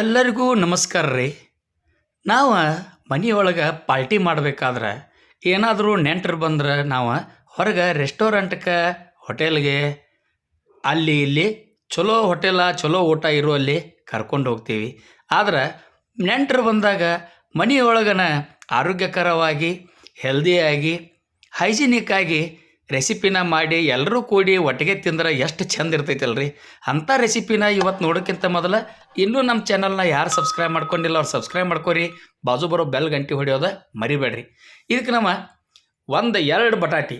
ಎಲ್ಲರಿಗೂ ನಮಸ್ಕಾರ ರೀ. ನಾವು ಮನೆಯೊಳಗೆ ಪಾರ್ಟಿ ಮಾಡ್ಬೇಕಾದ್ರೆ ಏನಾದರೂ ನೆಂಟರು ಬಂದ್ರೆ ನಾವು ಹೊರಗೆ ರೆಸ್ಟೋರೆಂಟ್ಗೆ ಹೋಟೆಲ್ಗೆ, ಅಲ್ಲಿ ಇಲ್ಲಿ ಚಲೋ ಹೋಟೆಲ, ಚಲೋ ಊಟ ಇರುವಲ್ಲಿ ಕರ್ಕೊಂಡು ಹೋಗ್ತೀವಿ. ಆದ್ರೆ ನೆಂಟರು ಬಂದಾಗ ಮನೆಯೊಳಗನ ಆರೋಗ್ಯಕರವಾಗಿ ಹೆಲ್ದಿಯಾಗಿ ಹೈಜೀನಿಕ್ಕಾಗಿ ರೆಸಿಪಿನ ಮಾಡಿ ಎಲ್ಲರೂ ಕೂಡಿ ಒಟ್ಟಿಗೆ ತಿಂದ್ರೆ ಎಷ್ಟು ಚೆಂದ ಇರ್ತೈತಲ್ರಿ? ಅಂಥ ರೆಸಿಪಿನ ಇವತ್ತು ನೋಡೋಕ್ಕಿಂತ ಮೊದಲು ಇನ್ನೂ ನಮ್ಮ ಚಾನಲ್ನ ಯಾರು ಸಬ್ಸ್ಕ್ರೈಬ್ ಮಾಡ್ಕೊಂಡಿಲ್ಲ ಅವ್ರು ಸಬ್ಸ್ಕ್ರೈಬ್ ಮಾಡ್ಕೊರಿ. ಬಾಜು ಬರೋ ಬೆಲ್ ಗಂಟೆ ಹೊಡೆಯೋದ ಮರಿಬೇಡ್ರಿ. ಇದಕ್ಕೆ ನಮ್ಮ ಒಂದು ಎರಡು ಬಟಾಟಿ.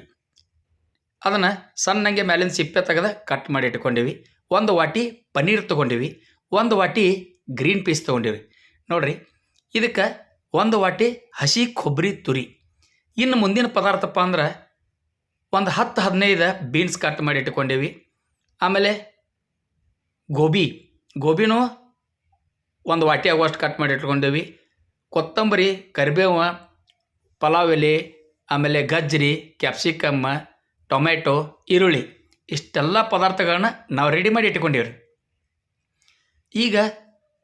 ಅದನ್ನು ಸಣ್ಣಂಗೆ ಮೇಲಿನ ಸಿಪ್ಪೆ ತೆಗೆದ ಕಟ್ ಮಾಡಿ ಇಟ್ಕೊಂಡಿವಿ. ಒಂದು ವಾಟಿ ಪನ್ನೀರ್ ತೊಗೊಂಡಿವಿ. ಒಂದು ವಾಟಿ ಗ್ರೀನ್ ಪೀಸ್ ತೊಗೊಂಡಿವಿ. ನೋಡ್ರಿ, ಇದಕ್ಕೆ ಒಂದು ವಾಟಿ ಹಸಿ ಕೊಬ್ಬರಿ ತುರಿ. ಇನ್ನು ಮುಂದಿನ ಪದಾರ್ಥಪ್ಪ ಅಂದ್ರೆ ಒಂದು ಹತ್ತು ಹದಿನೈದು ಬೀನ್ಸ್ ಕಟ್ ಮಾಡಿ ಇಟ್ಕೊಂಡೇವಿ. ಆಮೇಲೆ ಗೋಬಿ. ಗೋಬಿನೂ ಒಂದು ವಾಟಿ ಆಗುವಷ್ಟು ಕಟ್ ಮಾಡಿ ಇಟ್ಕೊಂಡೇವಿ. ಕೊತ್ತಂಬರಿ, ಕರಿಬೇವು, ಪಲಾವ್ ಎಲೆ, ಆಮೇಲೆ ಗಜ್ಜರಿ ಕ್ಯಾಪ್ಸಿಕಮ್ಮ ಟೊಮೆಟೊ ಈರುಳ್ಳಿ ಇಷ್ಟೆಲ್ಲ ಪದಾರ್ಥಗಳನ್ನ ನಾವು ರೆಡಿ ಮಾಡಿ ಇಟ್ಕೊಂಡೀವಿ ಈಗ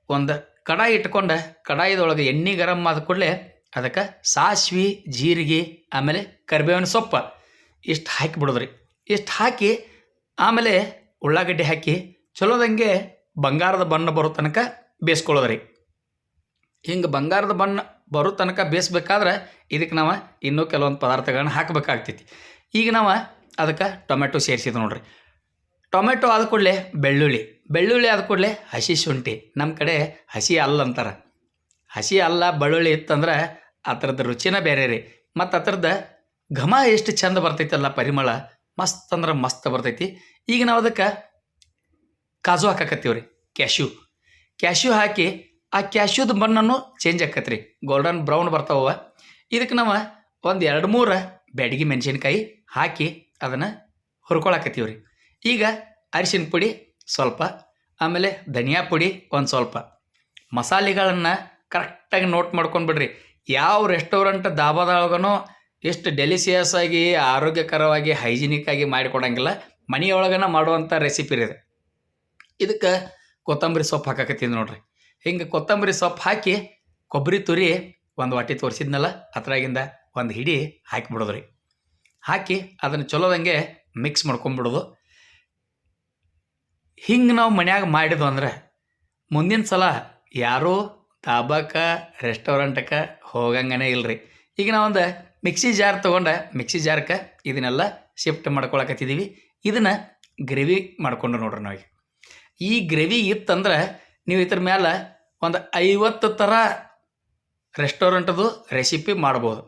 ಒಂದು ಕಡಾಯಿ ಇಟ್ಕೊಂಡು ಕಡಾಯಿದೊಳಗೆ ಎಣ್ಣೆ ಗರಂ ಆದ ಕೂಡಲೇ ಅದಕ್ಕೆ ಸಾಸ್ವಿ, ಜೀರಿಗೆ, ಆಮೇಲೆ ಕರಿಬೇವಿನ ಸೊಪ್ಪು. ಇಷ್ಟು ಹಾಕಿ ಬಿಡೋದ್ರಿ? ಇಷ್ಟು ಹಾಕಿ ಆಮೇಲೆ ಉಳ್ಳಾಗಡ್ಡಿ ಹಾಕಿ ಚಲೋದಂಗೆ ಬಂಗಾರದ ಬಣ್ಣ ಬರೋ ತನಕ ಬೇಯಿಸ್ಕೊಳ್ಳೋದ್ರಿ. ಹಿಂಗೆ ಬಂಗಾರದ ಬಣ್ಣ ಬರೋ ತನಕ ಬೇಯಿಸ್ಬೇಕಾದ್ರೆ ಇದಕ್ಕೆ ನಾವು ಇನ್ನೂ ಕೆಲವೊಂದು ಪದಾರ್ಥಗಳನ್ನ ಹಾಕಬೇಕಾಗ್ತೈತಿ. ಈಗ ನಾವು ಅದಕ್ಕೆ ಟೊಮೆಟೊ ಸೇರಿಸಿದ್ವಿ ನೋಡ್ರಿ. ಟೊಮೆಟೊ ಆದ ಕೂಡಲೇ ಬೆಳ್ಳುಳ್ಳಿ. ಬೆಳ್ಳುಳ್ಳಿ ಆದ ಕೂಡಲೇ ಹಸಿ ಶುಂಠಿ. ನಮ್ಮ ಕಡೆ ಹಸಿ ಅಲ್ಲ ಅಂತಾರೆ. ಹಸಿ ಅಲ್ಲ, ಬೆಳ್ಳುಳ್ಳಿ ಇತ್ತಂದ್ರೆ ಆ ಥರದ ರುಚಿನ ಬೇರೆ ರೀ ಮತ್ತು ಆ ಥರದ ಘಮ ಎಷ್ಟು ಚಂದ ಬರ್ತೈತಲ್ಲ ಪರಿಮಳ. ಮಸ್ತ್ ಅಂದ್ರೆ ಮಸ್ತ್ ಬರ್ತೈತಿ. ಈಗ ನಾವು ಅದಕ್ಕೆ ಕಾಜು ಹಾಕಕತ್ತೀವಿ ರೀ ಕ್ಯಾಶ್ಯೂ. ಕ್ಯಾಶ್ಯೂ ಹಾಕಿ ಆ ಕ್ಯಾಶ್ಯೂದ ಬಣ್ಣನೂ ಚೇಂಜ್ ಆಕತ್ರಿ. ಗೋಲ್ಡನ್ ಬ್ರೌನ್ ಬರ್ತಾವ ಇದಕ್ಕೆ ನಾವು ಒಂದು ಎರಡು ಮೂರು ಬ್ಯಾಡಗಿ ಮೆಣಸಿನ್ಕಾಯಿ ಹಾಕಿ ಅದನ್ನು ಹುರ್ಕೊಳಕತ್ತೀವಿ ರೀ ಈಗ ಅರಿಶಿನ ಪುಡಿ ಸ್ವಲ್ಪ, ಆಮೇಲೆ ಧನಿಯಾ ಪುಡಿ ಒಂದು ಸ್ವಲ್ಪ. ಮಸಾಲೆಗಳನ್ನು ಕರೆಕ್ಟಾಗಿ ನೋಟ್ ಮಾಡ್ಕೊಂಡ್ಬಿಡ್ರಿ ಯಾವ ರೆಸ್ಟೋರೆಂಟ್ ದಾಬಾದೊಳಗನೋ ಎಷ್ಟು ಡೆಲಿಸಿಯಸ್ ಆಗಿ, ಆರೋಗ್ಯಕರವಾಗಿ ಹೈಜಿನಿಕ್ ಆಗಿ ಮಾಡಿಕೊಡಂಗಿಲ್ಲ. ಮನೆಯೊಳಗನ ಮಾಡುವಂಥ ರೆಸಿಪಿ ರೀ ಇದು. ಇದಕ್ಕೆ ಕೊತ್ತಂಬರಿ ಸೊಪ್ಪು ಹಾಕಕತ್ತೀನಿ ನೋಡ್ರಿ. ಹಿಂಗೆ ಕೊತ್ತಂಬರಿ ಸೊಪ್ಪು ಹಾಕಿ ಕೊಬ್ಬರಿ ತುರಿ ಒಂದು ವಾಟಿ ತೋರಿಸಿದ್ನಲ್ಲ, ಅದ್ರಾಗಿಂದ ಒಂದು ಹಿಡಿ ಹಾಕಿಬಿಡೋದು ರೀ ಹಾಕಿ ಅದನ್ನು ಚಲೋದಂಗೆ ಮಿಕ್ಸ್ ಮಾಡ್ಕೊಂಬಿಡೋದು. ಹಿಂಗೆ ನಾವು ಮನ್ಯಾಗ ಮಾಡಿದ್ವು ಅಂದ್ರೆ ಮುಂದಿನ ಸಲ ಯಾರೂ ತಾಬಾಕ ರೆಸ್ಟೋರೆಂಟಕ್ಕೆ ಹೋಗಂಗನೇ ಇಲ್ರಿ. ಈಗ ನಾವೊಂದು ಮಿಕ್ಸಿ ಜಾರ್ ತೊಗೊಂಡು. ಮಿಕ್ಸಿ ಜಾರ್ಕ್ಕೆ ಇದನ್ನೆಲ್ಲ ಶಿಫ್ಟ್ ಮಾಡ್ಕೊಳಕತ್ತಿದ್ದೀವಿ ಇದನ್ನು ಗ್ರೇವಿ ಮಾಡ್ಕೊಂಡು ನೋಡ್ರಿ ನಾವೀಗ ಈ ಗ್ರೇವಿ ಇತ್ತಂದ್ರೆ ನೀವು ಇದ್ರ ಮೇಲೆ ಒಂದು ಐವತ್ತು ಥರ ರೆಸ್ಟೋರೆಂಟದು ರೆಸಿಪಿ ಮಾಡ್ಬೋದು.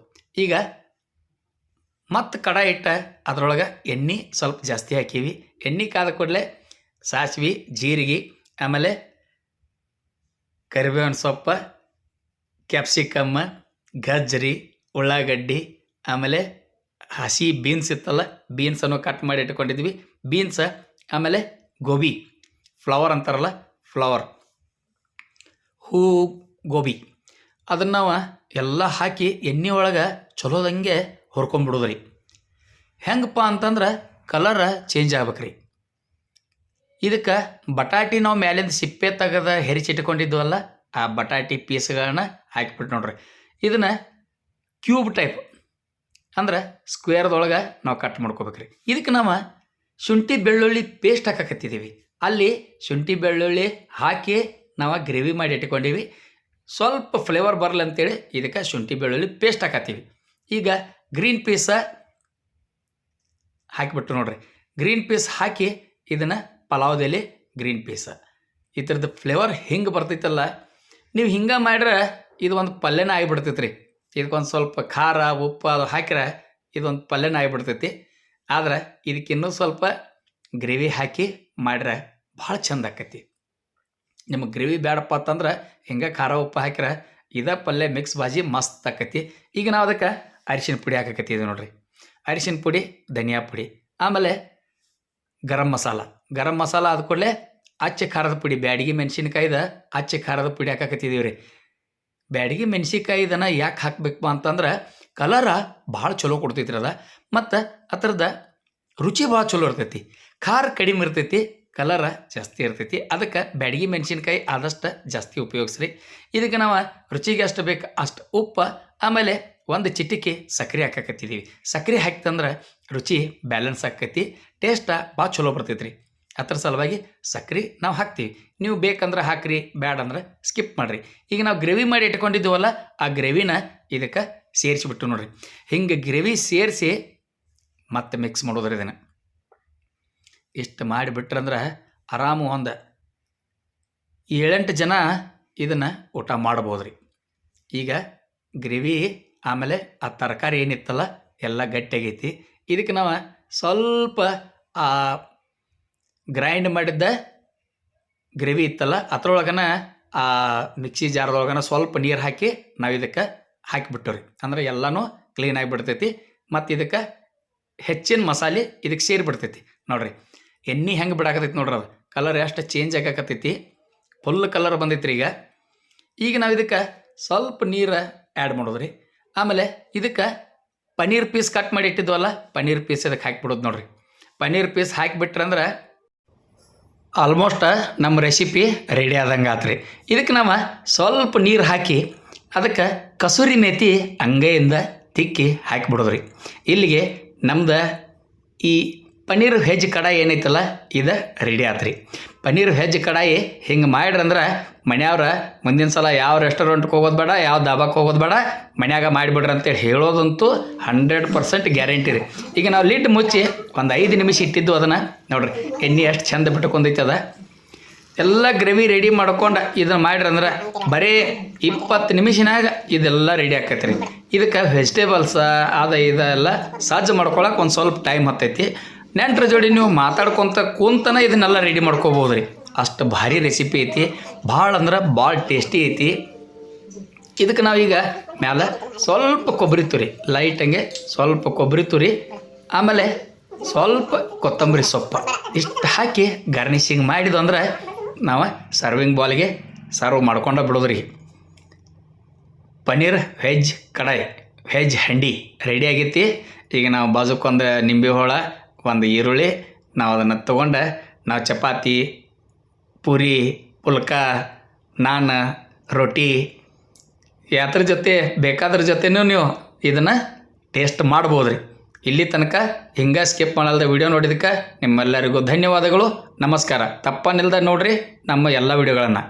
ಈಗ ಮತ್ತು ಕಡಾಯಿ ಇಟ್ಟ ಅದರೊಳಗೆ ಎಣ್ಣೆ ಸ್ವಲ್ಪ ಜಾಸ್ತಿ ಹಾಕೀವಿ. ಎಣ್ಣೆ ಕಾದ ಕೂಡಲೇ ಸಾಸಿವೆ, ಜೀರಿಗೆ, ಆಮೇಲೆ ಕರಿಬೇವಿನ ಸೊಪ್ಪು ಕ್ಯಾಪ್ಸಿಕಮ್ಮ ಗಜ್ಜರಿ ಉಳ್ಳಾಗಡ್ಡಿ, ಆಮೇಲೆ ಹಸಿ ಬೀನ್ಸ್ ಇತ್ತಲ್ಲ ಬೀನ್ಸನ್ನು ಕಟ್ ಮಾಡಿ ಇಟ್ಕೊಂಡಿದ್ವಿ. ಬೀನ್ಸ ಆಮೇಲೆ ಗೋಬಿ ಫ್ಲವರ್ ಅಂತಾರಲ್ಲ ಫ್ಲವರ್ ಹೂ, ಗೋಬಿ. ಅದನ್ನು ನಾವು ಎಲ್ಲ ಹಾಕಿ ಎಣ್ಣೆ ಒಳಗೆ ಚಲೋದಂಗೆ ಹುರ್ಕೊಂಬಿಡೋದು ರೀ ಹೆಂಗಪ್ಪ ಅಂತಂದ್ರೆ ಕಲರ್ ಚೇಂಜ್ ಆಗ್ಬೇಕ್ರಿ. ಇದಕ್ಕೆ ಬಟಾಟಿ ನಾವು ಮೇಲಿಂದ ಸಿಪ್ಪೆ ತೆಗೆದ ಹೆರಿಚಿಟ್ಕೊಂಡಿದ್ವಲ್ಲ ಆ ಬಟಾಟಿ ಪೀಸ್ಗಳನ್ನ ಹಾಕಿಬಿಟ್ಟು ನೋಡ್ರಿ. ಇದನ್ನು ಕ್ಯೂಬ್ ಟೈಪ್. ಅಂದ್ರೆ ಸ್ಕ್ವೇರ್ದೊಳಗೆ ನಾವು ಕಟ್ ಮಾಡ್ಕೋಬೇಕ್ರಿ. ಇದಕ್ಕೆ ನಾವು ಶುಂಠಿ ಬೆಳ್ಳುಳ್ಳಿ ಪೇಸ್ಟ್ ಹಾಕಕತ್ತಿದ್ದೀವಿ ಅಲ್ಲಿ ಶುಂಠಿ ಬೆಳ್ಳುಳ್ಳಿ ಹಾಕಿ ನಾವು ಗ್ರೇವಿ ಮಾಡಿ ಇಟ್ಕೊಂಡೀವಿ. ಸ್ವಲ್ಪ ಫ್ಲೇವರ್ ಬರಲಿ ಅಂತೇಳಿ ಇದಕ್ಕೆ ಶುಂಠಿ ಬೆಳ್ಳುಳ್ಳಿ ಪೇಸ್ಟ್ ಹಾಕತ್ತೀವಿ ಈಗ ಗ್ರೀನ್ ಪೀಸ ಹಾಕಿಬಿಟ್ಟು ನೋಡ್ರಿ. ಗ್ರೀನ್ ಪೀಸ್ ಹಾಕಿ ಇದನ್ನು ಪಲಾವ್ದಲ್ಲಿ ಗ್ರೀನ್ ಪೀಸ ಈ ಥರದ್ದು ಫ್ಲೇವರ್ ಹಿಂಗೆ ಬರ್ತೈತಲ್ಲ. ನೀವು ಹಿಂಗೆ ಮಾಡ್ರೆ ಇದು ಒಂದು ಪಲ್ಯನ ಆಗಿಬಿಡ್ತೈತೆ ರೀ ಇದಕ್ಕೊಂದು ಸ್ವಲ್ಪ ಖಾರ, ಉಪ್ಪು ಅದು ಹಾಕಿದ್ರೆ ಇದೊಂದು ಪಲ್ಯನ ಆಗಿಬಿಡ್ತೈತಿ. ಆದ್ರೆ ಇದಕ್ಕಿನ್ನೂ ಸ್ವಲ್ಪ ಗ್ರೇವಿ ಹಾಕಿ ಮಾಡ್ರೆ ಭಾಳ ಚಂದ ಆಕೈತಿ. ನಿಮಗೆ ಗ್ರೇವಿ ಬೇಡಪ್ಪ ಅಂತಂದ್ರೆ ಹಿಂಗೆ ಖಾರ, ಉಪ್ಪು ಹಾಕಿದ್ರೆ ಇದೇ ಪಲ್ಯ ಮಿಕ್ಸ್ ಭಾಜಿ ಮಸ್ತ್ ಆಕೈತಿ. ಈಗ ನಾವು ಅದಕ್ಕೆ ಅರಿಶಿನ ಪುಡಿ ಹಾಕಕತ್ತಿದ್ದೀವಿ ನೋಡ್ರಿ. ಅರಿಶಿನ ಪುಡಿ, ಧನಿಯಾ ಪುಡಿ, ಆಮೇಲೆ ಗರಂ ಮಸಾಲ. ಗರಂ ಮಸಾಲ ಆದ ಕೂಡಲೇ ಅಚ್ಚ ಖಾರದ ಪುಡಿ, ಬ್ಯಾಡಗಿ ಮೆಣಸಿನಕಾಯಿದ ಅಚ್ಚ ಖಾರದ ಪುಡಿ ಹಾಕಕತ್ತಿದ್ದೀವಿ ರೀ. ಬ್ಯಾಡಗಿ ಮೆಣಸಿನ್ಕಾಯಿ ಇದನ್ನು ಯಾಕೆ ಹಾಕಬೇಕು ಅಂತಂದ್ರೆ ಕಲರ ಭಾಳ ಚಲೋ ಕೊಡ್ತೈತ್ರಲ್ಲ ಮತ್ತು ಅದರದ ರುಚಿ ಭಾಳ ಚಲೋ ಇರ್ತೈತಿ. ಖಾರ ಕಡಿಮೆ ಇರ್ತೈತಿ ಕಲರ ಜಾಸ್ತಿ ಇರ್ತೈತಿ. ಅದಕ್ಕೆ ಬ್ಯಾಡಗಿ ಮೆಣಸಿನ್ಕಾಯಿ ಆದಷ್ಟು ಜಾಸ್ತಿ ಉಪಯೋಗಿಸ್ರಿ. ಇದಕ್ಕೆ ನಾವು ರುಚಿಗೆ ಅಷ್ಟು ಬೇಕು, ಅಷ್ಟು ಉಪ್ಪು, ಆಮೇಲೆ ಒಂದು ಚಿಟಿಕೆ ಸಕ್ಕರೆ ಹಾಕಕತ್ತಿದ್ದೀವಿ ಸಕ್ಕರೆ ಹಾಕ್ತಂದ್ರೆ ರುಚಿ ಬ್ಯಾಲೆನ್ಸ್ ಆಕೈತಿ ಟೇಸ್ಟ ಭಾಳ ಚಲೋ ಬರ್ತೈತಿ ರೀ ಅದ್ರ ಸಲುವಾಗಿ ಸಕ್ರೆ ನಾವು ಹಾಕ್ತೀವಿ. ನೀವು ಬೇಕಂದ್ರೆ ಹಾಕ್ರಿ ಬ್ಯಾಡ್ ಅಂದ್ರೆ ಸ್ಕಿಪ್ ಮಾಡಿರಿ. ಈಗ ನಾವು ಗ್ರೇವಿ ಮಾಡಿ ಇಟ್ಕೊಂಡಿದ್ದೀವಲ್ಲ, ಆ ಗ್ರೇವಿನ ಇದಕ್ಕೆ ಸೇರಿಸಿಬಿಟ್ಟು ನೋಡ್ರಿ. ಹಿಂಗೆ ಗ್ರೇವಿ ಸೇರಿಸಿ ಮತ್ತೆ ಮಿಕ್ಸ್ ಮಾಡೋದ್ರಿ ಇದನ್ನು. ಇಷ್ಟು ಮಾಡಿಬಿಟ್ರಂದ್ರೆ ಆರಾಮು ಒಂದು ಏಳೆಂಟು ಜನ ಇದನ್ನು ಊಟ ಮಾಡ್ಬೋದು ರೀ ಈಗ ಗ್ರೇವಿ ಆಮೇಲೆ ಆ ತರಕಾರಿ ಏನಿತ್ತಲ್ಲ, ಎಲ್ಲ ಗಟ್ಟಿಯಾಗೈತಿ. ಇದಕ್ಕೆ ನಾವು ಸ್ವಲ್ಪ, ಆ ಗ್ರೈಂಡ್ ಮಾಡಿದ್ದ ಗ್ರೇವಿ ಇತ್ತಲ್ಲ, ಅದ್ರೊಳಗನ ಆ ಮಿಕ್ಸಿ ಜಾರದೊಳಗನ ಸ್ವಲ್ಪ ನೀರು ಹಾಕಿ ನಾವು ಇದಕ್ಕೆ ಹಾಕಿಬಿಟ್ಟವ್ರಿ. ಅಂದ್ರೆ ಎಲ್ಲನೂ ಕ್ಲೀನ್ ಆಗಿಬಿಡ್ತೈತಿ ಮತ್ತು ಇದಕ್ಕೆ ಹೆಚ್ಚಿನ ಮಸಾಲೆ ಇದಕ್ಕೆ ಸೇರಿಬಿಡ್ತೈತಿ. ನೋಡ್ರಿ, ಎಣ್ಣೆ ಹೆಂಗೆ ಬಿಡಾಕತೈತಿ ನೋಡ್ರಿ ಅದು. ಕಲರ್ ಎಷ್ಟು ಚೇಂಜ್ ಆಗಾಕತ್ತೈತಿ. ಫುಲ್ ಕಲರ್ ಬಂದೈತ್ರಿ ಈಗ. ಈಗ ನಾವು ಇದಕ್ಕೆ ಸ್ವಲ್ಪ ನೀರು ಆ್ಯಡ್ ಮಾಡೋದ್ರಿ. ಆಮೇಲೆ ಇದಕ್ಕೆ ಪನ್ನೀರ್ ಪೀಸ್ ಕಟ್ ಮಾಡಿ ಇಟ್ಟಿದ್ವಲ್ಲ, ಪನ್ನೀರ್ ಪೀಸ್ ಇದಕ್ಕೆ ಹಾಕಿಬಿಡೋದು ನೋಡ್ರಿ. ಪನ್ನೀರ್ ಪೀಸ್ ಹಾಕಿಬಿಟ್ರಂದ್ರೆ ಆಲ್ಮೋಸ್ಟ್ ನಮ್ಮ ರೆಸಿಪಿ ರೆಡಿ ಆದಂಗೆ ಆತ್ರಿ ಇದಕ್ಕೆ ನಾವು ಸ್ವಲ್ಪ ನೀರು ಹಾಕಿ ಅದಕ್ಕೆ ಕಸೂರಿ ಮೇತಿ ಅಂಗೈಯಿಂದ ತಿಕ್ಕಿ ಹಾಕಿಬಿಡೋದ್ರಿ ಇಲ್ಲಿಗೆ ನಮ್ದು ಈ ಪನ್ನೀರು ಹೆಜ್ಜೆ ಕಡಾಯಿ ಏನೈತಲ್ಲ, ಇದು ರೆಡಿ ಆತ್ರಿ ಪನ್ನೀರ್ ಹೆಜ್ಜೆ ಕಡಾಯಿ ಹಿಂಗೆ ಮಾಡ್ರಂದ್ರೆ ಮನ್ಯಾವ್ರ ಮುಂದಿನ ಸಲ ಯಾವ ರೆಸ್ಟೋರೆಂಟ್ಗೆ ಹೋಗೋದು ಬೇಡ, ಯಾವ ದಾಬಾಕ್ಕೆ ಹೋಗೋದು ಬೇಡ, ಮನ್ಯಾಗ ಮಾಡಿಬಿಡ್ರಿ ಅಂತೇಳಿ ಹೇಳೋದಂತೂ ಹಂಡ್ರೆಡ್ ಪರ್ಸೆಂಟ್ ಗ್ಯಾರಂಟಿ ರೀ. ಈಗ ನಾವು ಲಿಡ್ ಮುಚ್ಚಿ ಒಂದು ಐದು ನಿಮಿಷ ಇಟ್ಟಿದ್ದು ಅದನ್ನು, ನೋಡ್ರಿ, ಎಣ್ಣೆ ಎಷ್ಟು ಚಂದ ಬಿಟ್ಕೊಂಡೈತೆ ಅದ. ಎಲ್ಲ ಗ್ರೇವಿ ರೆಡಿ ಮಾಡ್ಕೊಂಡು ಇದನ್ನು ಮಾಡ್ರಿ ಅಂದ್ರೆ ಬರೀ ಇಪ್ಪತ್ತು ನಿಮಿಷನಾಗ ಇದೆಲ್ಲ ರೆಡಿ ಆಕೈತೆ ರೀ ಇದಕ್ಕೆ ವೆಜಿಟೇಬಲ್ಸ ಅದ ಇದೆಲ್ಲ ಸಜ್ಜು ಮಾಡ್ಕೊಳಕ್ಕೆ ಒಂದು ಸ್ವಲ್ಪ ಟೈಮ್ ಹತ್ತೈತಿ. ನೆಂಟ್ರ ಜೋಡಿ ನೀವು ಮಾತಾಡ್ಕೊತ ಕೂತನ ಇದನ್ನೆಲ್ಲ ರೆಡಿ ಮಾಡ್ಕೋಬೋದು ರೀ ಅಷ್ಟು ಭಾರಿ ರೆಸಿಪಿ ಐತಿ. ಭಾಳ ಅಂದ್ರೆ ಭಾಳ ಟೇಸ್ಟಿ ಐತಿ. ಇದಕ್ಕೆ ನಾವೀಗ ಮ್ಯಾಲೆ ಸ್ವಲ್ಪ ಕೊಬ್ಬರಿ ತುರಿ ಲೈಟ್ ಹಂಗೆ ಸ್ವಲ್ಪ ಕೊಬ್ಬರಿ ತುರಿ, ಆಮೇಲೆ ಸ್ವಲ್ಪ ಕೊತ್ತಂಬರಿ ಸೊಪ್ಪು. ಇಷ್ಟು ಹಾಕಿ ಗಾರ್ನಿಶಿಂಗ್ ಮಾಡಿದ್ದು ಅಂದ್ರೆ ನಾವು ಸರ್ವಿಂಗ್ ಬಾಲ್ಗೆ ಸರ್ವ್ ಮಾಡ್ಕೊಂಡು ಬಿಡೋದ್ರಿ. Paneer veg kadai veg handi ready ಆಗೈತಿ. ಈಗ ನಾವು ಬಾಜುಕೊಂದು ನಿಂಬೆ ಹೋಳ, ಒಂದು ಈರುಳ್ಳಿ, ನಾವು ಅದನ್ನು ತೊಗೊಂಡು ನಾವು ಚಪಾತಿ ಪೂರಿ, ಪುಲ್ಕ, ನಾನ್, ರೊಟ್ಟಿ. ಯಾತ್ರ ಜೊತೆ ಬೇಕಾದ್ರ ಜೊತೆನೂ ನೀವು ಇದನ್ನು ಟೇಸ್ಟ್ ಮಾಡ್ಬೋದು ರೀ ಇಲ್ಲಿ ತನಕ ಹಿಂಗೆ ಸ್ಕಿಪ್ ಮಾಡಲ್ದ ವಿಡಿಯೋ ನೋಡಿದಕ್ಕೆ ನಿಮ್ಮೆಲ್ಲರಿಗೂ ಧನ್ಯವಾದಗಳು. ನಮಸ್ಕಾರ. ತಪ್ಪನಿಲ್ದ ನೋಡ್ರಿ ನಮ್ಮ ಎಲ್ಲ ವಿಡಿಯೋಗಳನ್ನು